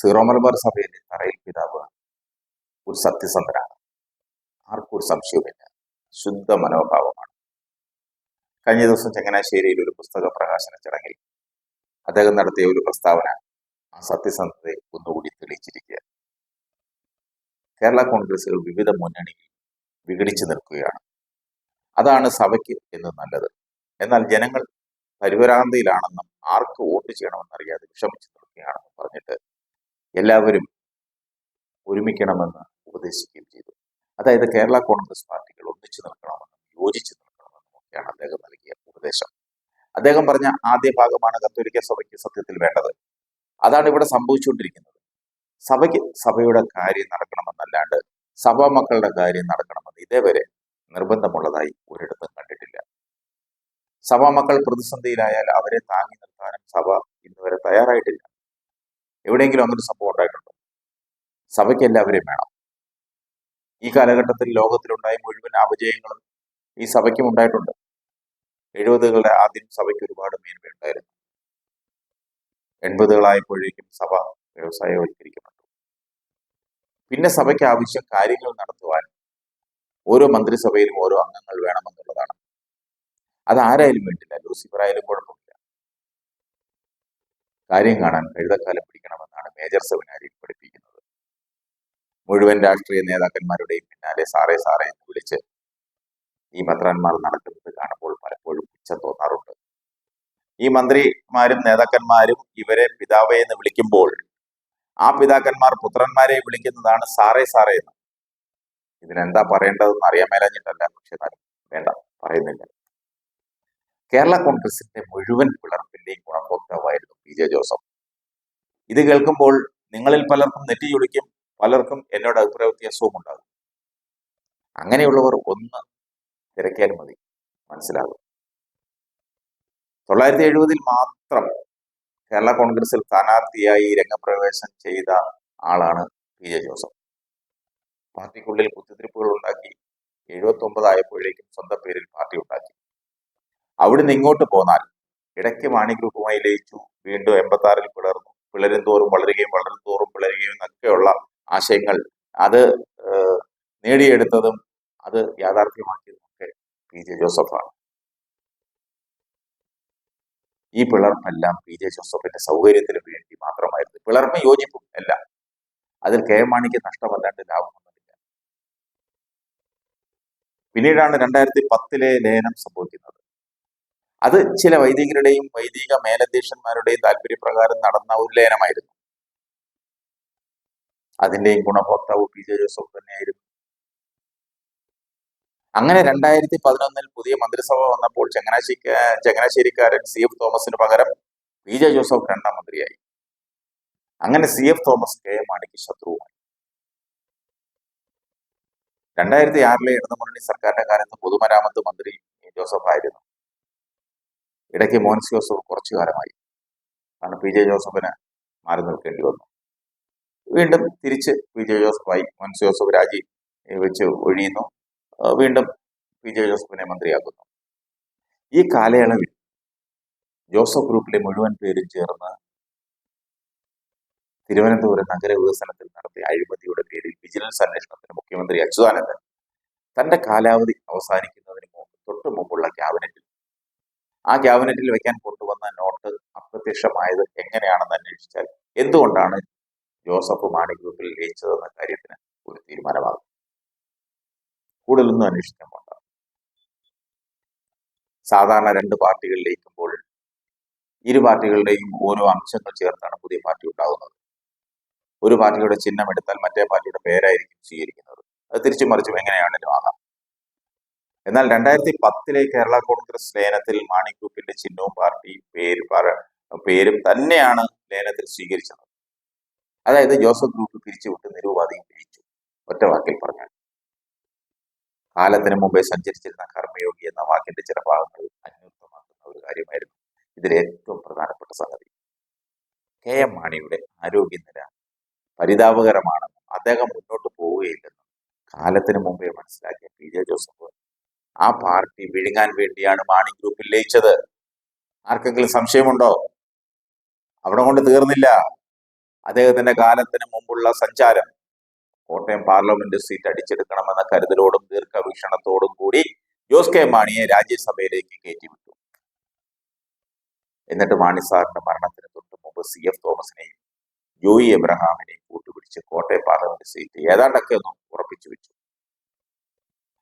Zero Malabar സഭയിലെ തറയിൽ പിതാവ് ഒരു സത്യസന്ധനാണ്. ആർക്കും ഒരു സംശയവുമില്ല ശുദ്ധ മനോഭാവമാണ്. കഴിഞ്ഞ ദിവസം ചങ്ങനാശ്ശേരിയിൽ ഒരു പുസ്തക പ്രകാശന ചടങ്ങിൽ അദ്ദേഹം നടത്തിയ ഒരു പ്രസ്താവന ആ സത്യസന്ധതയെ ഒന്നുകൂടി തെളിയിച്ചിരിക്കുക. കേരള കോൺഗ്രസുകൾ വിവിധ മുന്നണിയിൽ വിഘടിച്ചു നിൽക്കുകയാണ്. അതാണ് സഭയ്ക്ക് എന്ന് നല്ലത്. എന്നാൽ ജനങ്ങൾ പരിഭ്രാന്തിയിലാണെന്നും ആർക്ക് വോട്ട് ചെയ്യണമെന്നറിയാതെ വിഷമിച്ചു നിൽക്കുകയാണെന്നും പറഞ്ഞിട്ട് എല്ലാവരും ഒരുമിക്കണമെന്ന് ഉപദേശിക്കുകയും ചെയ്തു. അതായത് കേരള കോൺഗ്രസ് പാർട്ടികൾ ഒന്നിച്ചു നിൽക്കണമെന്നും യോജിച്ചു നിൽക്കണമെന്നും ഒക്കെയാണ് അദ്ദേഹം നൽകിയ ഉപദേശം. അദ്ദേഹം പറഞ്ഞ ആദ്യ ഭാഗമാണ് കത്തോലിക്ക സഭയ്ക്ക് സത്യത്തിൽ വേണ്ടത്. അതാണ് ഇവിടെ സംഭവിച്ചുകൊണ്ടിരിക്കുന്നത്. സഭയ്ക്ക് സഭയുടെ കാര്യം നടക്കണമെന്നല്ലാണ്ട് സഭാ മക്കളുടെ കാര്യം നടക്കണമെന്ന് ഇതേവരെ നിർബന്ധമുള്ളതായി ഒരിടത്തും കണ്ടിട്ടില്ല. സഭാ മക്കൾ പ്രതിസന്ധിയിലായാൽ അവരെ താങ്ങി നിർത്താനും സഭ ഇന്നുവരെ തയ്യാറായിട്ടില്ല. എവിടെയെങ്കിലും അങ്ങനെ സംഭവം ഉണ്ടായിട്ടുണ്ടോ? സഭയ്ക്ക് എല്ലാവരെയും വേണം. ഈ കാലഘട്ടത്തിൽ ലോകത്തിലുണ്ടായ മുഴുവൻ അപജയങ്ങളും ഈ സഭയ്ക്കും ഉണ്ടായിട്ടുണ്ട്. എഴുപതുകളുടെ ആദ്യം സഭയ്ക്ക് ഒരുപാട് മേന്മയുണ്ടായിരുന്നു എൺപതുകളായപ്പോഴേക്കും സഭ വ്യവസായവൽക്കരിക്കപ്പെട്ടു പിന്നെ സഭയ്ക്ക് ആവശ്യം കാര്യങ്ങൾ നടത്തുവാൻ ഓരോ മന്ത്രിസഭയിലും ഓരോ അംഗങ്ങൾ വേണമെന്നുള്ളതാണ്. അത് ആരായാലും വേണ്ടില്ല. ലൂസിഫർ ആയാലും കുഴപ്പമില്ല. കാര്യം കാണാൻ കഴുതക്കാലം പിടിക്കണമെന്നാണ് മേജർ സെമിനാരിയിൽ പഠിപ്പിക്കുന്നത്. മുഴുവൻ രാഷ്ട്രീയ നേതാക്കന്മാരുടെയും പിന്നാലെ സാറേ സാറേ എന്ന് വിളിച്ച് ഈ മന്ത്രന്മാർ നടക്കുന്നത് കാണുമ്പോൾ പലപ്പോഴും പുച്ഛം തോന്നാറുണ്ട്. ഈ മന്ത്രിമാരും നേതാക്കന്മാരും ഇവരെ പിതാവേ എന്ന് വിളിക്കുമ്പോൾ ആ പിതാക്കന്മാർ പുത്രന്മാരെ വിളിക്കുന്നതാണ് സാറേ സാറേ എന്ന്. ഇതിനെന്താ പറയേണ്ടതെന്ന് അറിയാൻ മേലഞ്ഞിട്ടല്ല പക്ഷെ വേണ്ട പറയുന്നില്ല. കേരള കോൺഗ്രസിന്റെ മുഴുവൻ പിളർപ്പിന്റെയും ഗുണഭോക്താവായിരുന്നു പി ജെ ജോസഫ്. ഇത് കേൾക്കുമ്പോൾ നിങ്ങളിൽ പലർക്കും നെറ്റി ചുളിക്കും പലർക്കും എന്നോട് അഭിപ്രായ വ്യത്യാസവും ഉണ്ടാകും. അങ്ങനെയുള്ളവർ ഒന്ന് തിരക്കിയാൽ മതി മനസ്സിലാകും. തൊള്ളായിരത്തി എഴുപതിൽ മാത്രം കേരള കോൺഗ്രസിൽ സ്ഥാനാർത്ഥിയായി രംഗപ്രവേശം ചെയ്ത ആളാണ് പി ജെ ജോസഫ്. പാർട്ടിക്കുള്ളിൽ കുത്തിത്തിരിപ്പുകൾ ഉണ്ടാക്കി എഴുപത്തി ഒമ്പതായപ്പോഴേക്കും സ്വന്തം പേരിൽ പാർട്ടി ഉണ്ടാക്കി. അവിടുന്ന് ഇങ്ങോട്ട് പോന്നാൽ ഇടയ്ക്ക് മാണി ഗ്രൂപ്പുമായി ലയിച്ചു. വീണ്ടും എൺപത്തി ആറിൽ പിളർന്നു. പിളരും തോറും വളരുകയും വളരും തോറും പിളരുകയും എന്നൊക്കെയുള്ള ആശയങ്ങൾ അത് നേടിയെടുത്തതും അത് യാഥാർത്ഥ്യമാക്കിയതും ഒക്കെ പി ജെ ജോസഫാണ്. ഈ പിളർപ്പെല്ലാം പി ജെ ജോസഫിന്റെ സൗകര്യത്തിന് വേണ്ടി മാത്രമായിരുന്നു. പിളർപ്പ് യോജിപ്പും എല്ലാം അതിൽ കെ എം മാണിക്ക് നഷ്ടമല്ലാണ്ട് ലാഭമൊന്നുമില്ല. പിന്നീടാണ് രണ്ടായിരത്തി പത്തിലെ ലയനം സംഭവിക്കുന്നത്. അത് ചില വൈദികരുടെയും വൈദിക മേലധ്യക്ഷന്മാരുടെയും താല്പര്യപ്രകാരം നടന്ന ഒരു ലയനമായിരുന്നു അതിന്റെയും ഗുണഭോക്താവ് പി ജെ ജോസഫ് തന്നെയായിരുന്നു. അങ്ങനെ രണ്ടായിരത്തി പതിനൊന്നിൽ പുതിയ മന്ത്രിസഭ വന്നപ്പോൾ ചങ്ങനാശ്ശേരി ചങ്ങനാശ്ശേരിക്കാരൻ സി എഫ് തോമസിന് പകരം പി ജെ ജോസഫ് രണ്ടാം മന്ത്രിയായി. അങ്ങനെ C F Thomas K M മാണിക്ക് ശത്രുവുമായി രണ്ടായിരത്തി ആറിലെ ഇടതുമുന്നണി സർക്കാരിന്റെ കാലത്ത് പൊതുമരാമത്ത് മന്ത്രി ജോസഫ് ആയിരുന്നു. ഇടയ്ക്ക് മോൻസ് ജോസഫ് കുറച്ചു കാലമായി. കാരണം പി ജെ ജോസഫിന് മാറി നിൽക്കേണ്ടി വന്നു. വീണ്ടും തിരിച്ച് പി ജെ ജോസഫായി. മോൻസ് ജോസഫ് രാജി വെച്ച് ഒഴിയുന്നു. വീണ്ടും പി ജെ ജോസഫിനെ മന്ത്രിയാക്കുന്നു. ഈ കാലയളവിൽ ജോസഫ് ഗ്രൂപ്പിലെ മുഴുവൻ പേരും ചേർന്ന് തിരുവനന്തപുരം നഗര വികസനത്തിൽ നടത്തിയ അഴിമതിയുടെ പേരിൽ വിജിലൻസ് അന്വേഷണത്തിന് മുഖ്യമന്ത്രി അച്യുതാനന്ദൻ തന്റെ കാലാവധി അവസാനിക്കുന്നതിന് തൊട്ടു മുമ്പുള്ള ക്യാബിനറ്റിൽ ആ ക്യാബിനറ്റിൽ വെക്കാൻ കൊണ്ടുവന്ന നോട്ട് അപ്രത്യക്ഷമായത് എങ്ങനെയാണെന്ന് അന്വേഷിച്ചാൽ എന്തുകൊണ്ടാണ് ജോസഫ് മാണി ഗ്രൂപ്പിൽ ലയിച്ചതെന്ന കാര്യത്തിന് ഒരു തീരുമാനമാകും. കൂടുതലൊന്നും അന്വേഷിക്കാൻ സാധാരണ രണ്ട് പാർട്ടികൾ ലയിക്കുമ്പോൾ ഇരു പാർട്ടികളുടെയും ഓരോ അംശങ്ങൾ ചേർത്താണ് പുതിയ പാർട്ടി ഉണ്ടാകുന്നത്. ഒരു പാർട്ടിയുടെ ചിഹ്നം എടുത്താൽ മറ്റേ പാർട്ടിയുടെ പേരായിരിക്കും സ്വീകരിക്കുന്നത്. അത് തിരിച്ചു മറിച്ചും എങ്ങനെയാണെങ്കിലും ആകാം. എന്നാൽ രണ്ടായിരത്തി പത്തിലെ കേരള കോൺഗ്രസ് ലയനത്തിൽ മാണി ഗ്രൂപ്പിന്റെ ചിഹ്നവും പാർട്ടി പേര് പേരും തന്നെയാണ് ലയനത്തിൽ സ്വീകരിച്ചത്. അതായത് ജോസഫ് ഗ്രൂപ്പ് പിരിച്ചുവിട്ട് നിരൂപാധികം ജയിച്ചു ഒറ്റ വാക്കിൽ പറഞ്ഞു കാലത്തിന് മുമ്പേ സഞ്ചരിച്ചിരുന്ന കർമ്മയോഗി എന്ന വാക്കിന്റെ ചില ഭാഗങ്ങൾ അന്വർത്ഥമാക്കുന്ന ഒരു കാര്യമായിരുന്നു ഇതിൽ ഏറ്റവും പ്രധാനപ്പെട്ട സംഗതി. കെ എം മാണിയുടെ ആരോഗ്യനില പരിതാപകരമാണെന്നും അദ്ദേഹം മുന്നോട്ട് പോവുകയില്ലെന്നും കാലത്തിന് മുമ്പേ മനസ്സിലാക്കിയ പി ജെ ജോസഫ് ആ പാർട്ടി വിഴുങ്ങാൻ വേണ്ടിയാണ് മാണി ഗ്രൂപ്പിൽ ലയിച്ചത് ആർക്കെങ്കിലും സംശയമുണ്ടോ? അവിടെ കൊണ്ട് തീർന്നില്ല. അദ്ദേഹത്തിന്റെ കാലത്തിന് മുമ്പുള്ള സഞ്ചാരം. കോട്ടയം പാർലമെന്റ് സീറ്റ് അടിച്ചെടുക്കണമെന്ന കരുതലോടും ദീർഘവീക്ഷണത്തോടും കൂടി ജോസ് കെ മാണിയെ രാജ്യസഭയിലേക്ക് കയറ്റിവിട്ടു. എന്നിട്ട് മാണി സാറിന്റെ മരണത്തിന് തൊട്ട് മുമ്പ് സി എഫ് തോമസിനെയും ജോയി എബ്രഹാമിനെയും കൂട്ടുപിടിച്ച് കോട്ടയം പാർലമെന്റ് സീറ്റ് ഏതാണ്ടൊക്കെ ഒന്ന് ഉറപ്പിച്ചു വെച്ചു.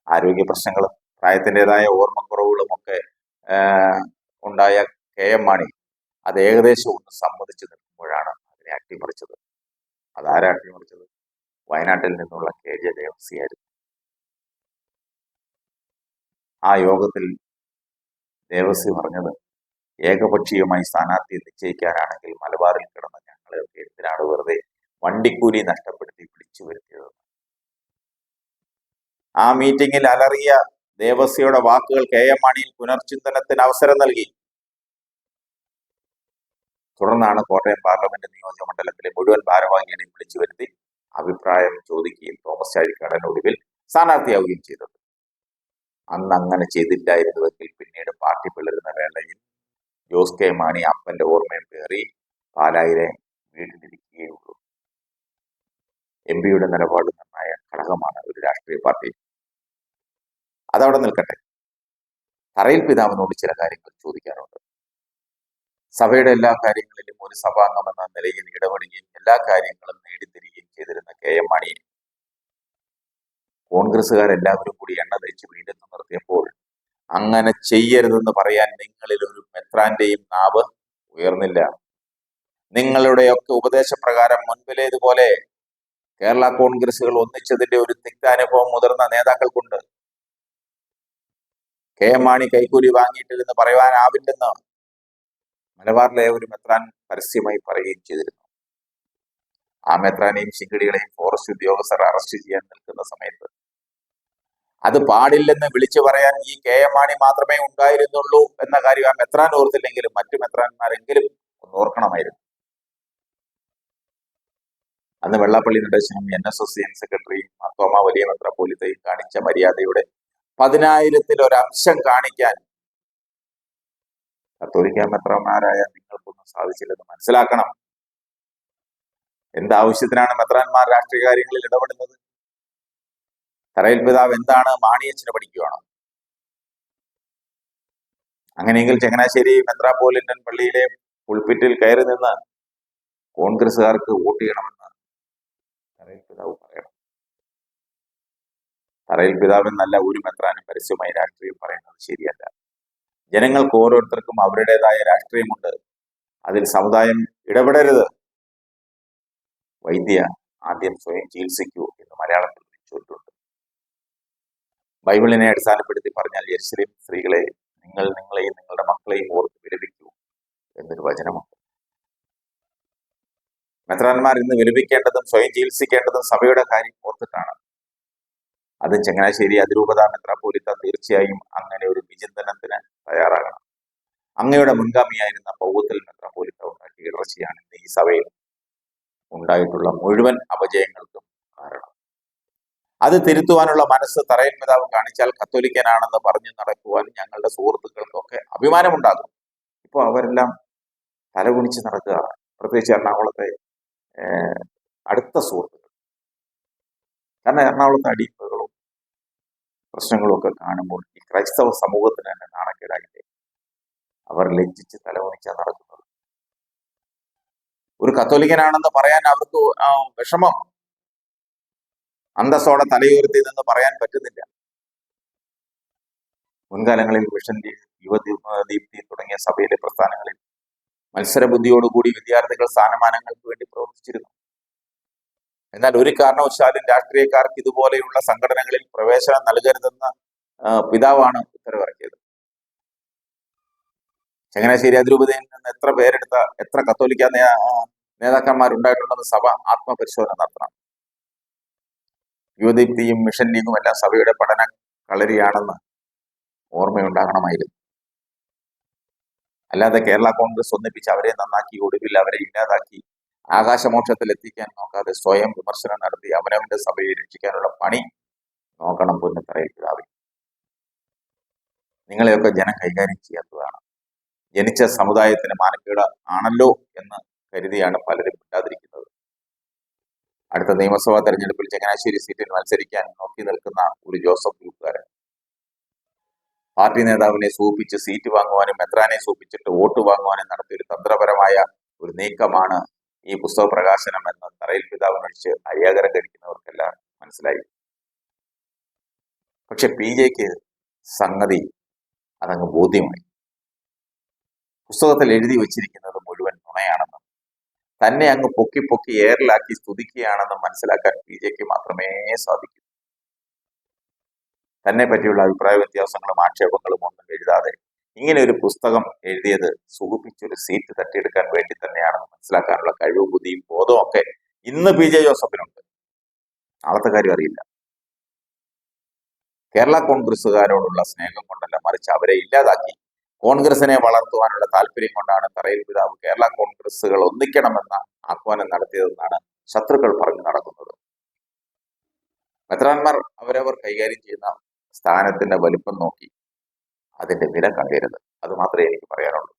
ആരോഗ്യ പ്രശ്നങ്ങളും പ്രായത്തിന്റെതായ ഓർമ്മക്കുറവുകളും ഒക്കെ ഉണ്ടായ കെ എം മാണി. അത് ഏകദേശം ഒന്ന് സമ്മതിച്ചു നിൽക്കുമ്പോഴാണ് അതിനെ അട്ടിമറിച്ചത്. അതാരാ അട്ടിമറിച്ചത്? വയനാട്ടിൽ നിന്നുള്ള കെ ജെ ദേവസി ആയിരുന്നു. ആ യോഗത്തിൽ ദേവസി പറഞ്ഞത് ഏകപക്ഷീയമായി സ്ഥാനാർത്ഥിയെ നിശ്ചയിക്കാനാണെങ്കിൽ മലബാറിൽ കിടന്ന ഞങ്ങളെയൊക്കെ എന്തിനാണ് വെറുതെ വണ്ടിക്കൂലി നഷ്ടപ്പെടുത്തി പിടിച്ചു വരുത്തിയത്? ആ മീറ്റിംഗിൽ അലറിയ ദേവസ്യയുടെ വാക്കുകൾ കെ എം മാണിയിൽ പുനർചിന്തനത്തിന് അവസരം നൽകി. തുടർന്നാണ് കോട്ടയം പാർലമെന്റ് നിയോജക മണ്ഡലത്തിലെ മുഴുവൻ ഭാരവാഹികളെയും വിളിച്ചു വരുത്തി അഭിപ്രായം ചോദിക്കുകയും തോമസ് ചാഴിക്കാടൻ ഒടുവിൽ സ്ഥാനാർത്ഥിയാവുകയും ചെയ്തത്. അന്ന് അങ്ങനെ ചെയ്തില്ലായിരുന്നുവെങ്കിൽ പിന്നീട് പാർട്ടി പിളരുന്ന വേളയിൽ ജോസ് കെ മാണി അപ്പന്റെ ഓർമ്മയും പേറി പാലായിലെ വീട്ടിലിരിക്കുകയുള്ളൂ എം പിയുടെ നിലപാട് നിർണായ ഘടകമാണ് ഒരു രാഷ്ട്രീയ പാർട്ടി. അതവിടെ നിൽക്കട്ടെ. തറയിൽ പിതാവിനോട് ചില കാര്യങ്ങൾ ചോദിക്കാറുണ്ട്. സഭയുടെ എല്ലാ കാര്യങ്ങളിലും ഒരു സഭാംഗം എന്ന നിലയിൽ ഇടപെടുകയും എല്ലാ കാര്യങ്ങളും നേടിത്തരികയും ചെയ്തിരുന്ന കെ എം മാണിയെ കോൺഗ്രസ്സുകാരെല്ലാവരും കൂടി എണ്ണ തേച്ച് വീണ്ടെന്ന് നിർത്തിയപ്പോൾ അങ്ങനെ ചെയ്യരുതെന്ന് പറയാൻ നിങ്ങളിൽ ഒരു മെത്രാന്റെയും നാവ് ഉയർന്നില്ല. നിങ്ങളുടെയൊക്കെ ഉപദേശപ്രകാരം മുൻപിലേതുപോലെ കേരള കോൺഗ്രസുകൾ ഒന്നിച്ചതിന്റെ ഒരു തിക്താനുഭവം മുതിർന്ന നേതാക്കൾക്കുണ്ട്. കെ എം മാണി കൈക്കൂലി വാങ്ങിയിട്ടില്ലെന്ന് പറയുവാനാവില്ലെന്ന് മലബാറിലെ ഒരു മെത്രാൻ പരസ്യമായി പറയുകയും ചെയ്തിരുന്നു. ആ മെത്രാനെയും ശിങ്കിടികളെയും ഫോറസ്റ്റ് ഉദ്യോഗസ്ഥർ അറസ്റ്റ് ചെയ്യാൻ നിൽക്കുന്ന സമയത്ത്. അത് പാടില്ലെന്ന് വിളിച്ചു പറയാൻ ഈ കെ എം മാണി മാത്രമേ ഉണ്ടായിരുന്നുള്ളൂ എന്ന കാര്യം ആ മെത്രാൻ ഓർത്തില്ലെങ്കിലും മറ്റു മെത്രാന്മാരെങ്കിലും ഒന്ന് ഓർക്കണമായിരുന്നു. അന്ന് വെള്ളാപ്പള്ളി നടേശനും എൻ എസ് എസ് എൻ സെക്രട്ടറിയും തോമ വലിയ മെത്രാപോലിത്തയും കാണിച്ച മര്യാദയുടെ പതിനായിരത്തിൽ ഒരംശം കാണിക്കാൻ. കത്തോലിക്ക മെത്രാന്മാരായ നിങ്ങൾക്കൊന്നും സാധിച്ചില്ലെന്ന് മനസ്സിലാക്കണം. എന്താവശ്യത്തിനാണ് മെത്രാന്മാർ രാഷ്ട്രീയ കാര്യങ്ങളിൽ ഇടപെടുന്നത്? തറയിൽ പിതാവ് എന്താണ് മാണിയച്ഛനെ പഠിക്കുകയാണോ അങ്ങനെയെങ്കിൽ ചങ്ങനാശ്ശേരി മെത്രാപോലിറ്റൻ പള്ളിയിലെ പുൾപിറ്റിൽ കയറി നിന്ന് കോൺഗ്രസ്സുകാർക്ക് വോട്ട് ചെയ്യണമെന്ന് തറയിൽ പിതാവ് പറയണം. തറയിൽ പിതാവ് നല്ല ഒരു മെത്രാനും പരസ്യമായി രാഷ്ട്രീയം പറയുന്നത് ശരിയല്ല. ജനങ്ങൾക്ക് ഓരോരുത്തർക്കും അവരുടേതായ രാഷ്ട്രീയമുണ്ട്. അതിൽ സമുദായം ഇടപെടരുത്. വൈദ്യ ആദ്യം സ്വയം ചികിത്സിക്കൂ എന്ന് മലയാളത്തിൽ ചോദിച്ചിട്ടുണ്ട് ബൈബിളിനെ അടിസ്ഥാനപ്പെടുത്തി പറഞ്ഞാൽ യെരുശലേം സ്ത്രീകളെ നിങ്ങൾ നിങ്ങളെയും നിങ്ങളുടെ മക്കളെയും ഓർത്ത് വിലപിക്കൂ എന്നൊരു വചനമുണ്ട്. മെത്രാന്മാർ ഇന്ന് വിലപിക്കേണ്ടതും സ്വയം ചികിത്സിക്കേണ്ടതും സഭയുടെ കാര്യം ഓർത്തിട്ടാണ്. അത് ചങ്ങനാശ്ശേരി അതിരൂപത മെത്രാപ്പോലിത്ത തീർച്ചയായും അങ്ങനെ ഒരു വിചിന്തനത്തിന് തയ്യാറാകണം. അങ്ങയുടെ മുൻഗാമിയായിരുന്ന പൗവത്തിൽ മെത്രാപ്പോലിത്ത ഉണ്ടാക്കിയ ഇടർച്ചയാണ് ഇന്ന് ഈ സഭയിൽ ഉണ്ടായിട്ടുള്ള മുഴുവൻ അപജയങ്ങൾക്കും കാരണം. അത് തിരുത്തുവാനുള്ള മനസ്സ് തറയിൽ പിതാവ് കാണിച്ചാൽ കത്തോലിക്കനാണെന്ന് പറഞ്ഞു നടക്കുവാൻ ഞങ്ങളുടെ സുഹൃത്തുക്കൾക്കൊക്കെ അഭിമാനമുണ്ടാകും. ഇപ്പോൾ അവരെല്ലാം തലകുണിച്ച് നടക്കുകയാണ്. പ്രത്യേകിച്ച് എറണാകുളത്തെ അടുത്ത സുഹൃത്തുക്കൾ. കാരണം എറണാകുളത്തെ അടിപ്പുകളും പ്രശ്നങ്ങളും ഒക്കെ കാണുമ്പോൾ ഈ ക്രൈസ്തവ സമൂഹത്തിന് തന്നെ നാണക്കേടായില്ലേ? അവർ ലജ്ജിച്ച് തലകുണിച്ചാ നടക്കുന്നത്. ഒരു കത്തോലിക്കനാണെന്ന് പറയാൻ അവർക്ക് വിഷമം. അന്തസ്സോടെ തലയുയർത്തി നിന്ന് പറയാൻ പറ്റുന്നില്ല. മുൻകാലങ്ങളിൽ മിഷൻ യുവദീപ്തി തുടങ്ങിയ സഭയിലെ പ്രസ്ഥാനങ്ങളിൽ മത്സരബുദ്ധിയോടുകൂടി വിദ്യാർത്ഥികൾ സ്ഥാനമാനങ്ങൾക്ക് വേണ്ടി പ്രവർത്തിച്ചിരുന്നു. എന്നാൽ ഒരു കാരണവശാലും രാഷ്ട്രീയക്കാർക്ക് ഇതുപോലെയുള്ള സംഘടനകളിൽ പ്രവേശനം നൽകരുതെന്ന് പിതാവാണ് ഉത്തരവിറക്കിയത് ചങ്ങനാശ്ശേരി അതിരൂപതയിൽ നിന്ന് എത്ര പേരെടുത്ത എത്ര കത്തോലിക്ക നേതാക്കന്മാരുണ്ടായിട്ടുണ്ടെന്ന് സഭ ആത്മപരിശോധന നടത്തണം. യുവദീപ്തിയും മിഷൻ ലീഗും എല്ലാം സഭയുടെ പഠന കളരിയാണെന്ന് ഓർമ്മയുണ്ടാകണമായിരുന്നു. അല്ലാതെ കേരള കോൺഗ്രസ് ഒന്നിപ്പിച്ച് അവരെ നന്നാക്കി ഒടുവിൽ അവരെ ഇല്ലാതാക്കി ആകാശമോക്ഷത്തിൽ എത്തിക്കാൻ നോക്കാതെ സ്വയം വിമർശനം നടത്തി അവനവന്റെ സഭയെ രക്ഷിക്കാനുള്ള പണി നോക്കണം പൊന്നത്തറയിൽ പിതാവി. നിങ്ങളെയൊക്കെ ജനം കൈകാര്യം ചെയ്യാത്തതാണ്. ജനിച്ച സമുദായത്തിന് മാനക്കേട് ആണല്ലോ എന്ന് കരുതിയാണ് പലരും മിണ്ടാതിരിക്കുന്നത്. അടുത്ത നിയമസഭാ തെരഞ്ഞെടുപ്പിൽ ചങ്ങനാശ്ശേരി സീറ്റിൽ മത്സരിക്കാൻ നോക്കി നിൽക്കുന്ന ഒരു ജോസഫ് ഗ്രൂപ്പുകാരൻ പാർട്ടി നേതാവിനെ സൂപ്പിച്ച് സീറ്റ് വാങ്ങുവാനും മെത്രാനെ സൂപ്പിച്ചിട്ട് വോട്ട് വാങ്ങുവാനും നടത്തിയ ഒരു തന്ത്രപരമായ ഒരു നീക്കമാണ് ഈ പുസ്തക പ്രകാശനം എന്ന് തറയിൽ പിതാവിനൊഴിച്ച് അരിയാകരം കഴിക്കുന്നവർക്കെല്ലാം മനസ്സിലായി. പക്ഷെ പി ജെക്ക് സംഗതി അതങ്ങ് ബോധ്യമായി. പുസ്തകത്തിൽ എഴുതി വച്ചിരിക്കുന്നത് മുഴുവൻ നുണയാണെന്നും തന്നെ അങ്ങ് പൊക്കി പൊക്കി എയറിലാക്കി സ്തുതിക്കുകയാണെന്നും മനസ്സിലാക്കാൻ പി ജെക്ക് മാത്രമേ സാധിക്കൂ. തന്നെ പറ്റിയുള്ള അഭിപ്രായ വ്യത്യാസങ്ങളും ആക്ഷേപങ്ങളും ഒന്നും എഴുതാതെ ഇങ്ങനെ ഒരു പുസ്തകം എഴുതിയത് സുഖിപ്പിച്ചൊരു സീറ്റ് തട്ടിയെടുക്കാൻ വേണ്ടി തന്നെയാണെന്ന് മനസ്സിലാക്കാനുള്ള കഴിവും ബുദ്ധിയും ബോധവും ഒക്കെ ഇന്ന് പി ജെ ജോസഫിനുണ്ട്. നാളത്തെ കാര്യം അറിയില്ല. കേരള കോൺഗ്രസ്സുകാരോടുള്ള സ്നേഹം കൊണ്ടല്ല മറിച്ച് അവരെ ഇല്ലാതാക്കി. കോൺഗ്രസിനെ വളർത്തുവാനുള്ള താല്പര്യം കൊണ്ടാണ് തറയിൽ പിതാവ് കേരള കോൺഗ്രസ്സുകൾ ഒന്നിക്കണമെന്ന ആഹ്വാനം നടത്തിയതെന്നാണ് ശത്രുക്കൾ പറഞ്ഞു നടക്കുന്നത്. മെത്രാന്മാർ അവരവർ കൈകാര്യം ചെയ്യുന്ന സ്ഥാനത്തിന്റെ വലിപ്പം നോക്കി അതിന്റെ വില കണ്ടിരുന്നത് അത് മാത്രമേ എനിക്ക് പറയാനുള്ളൂ.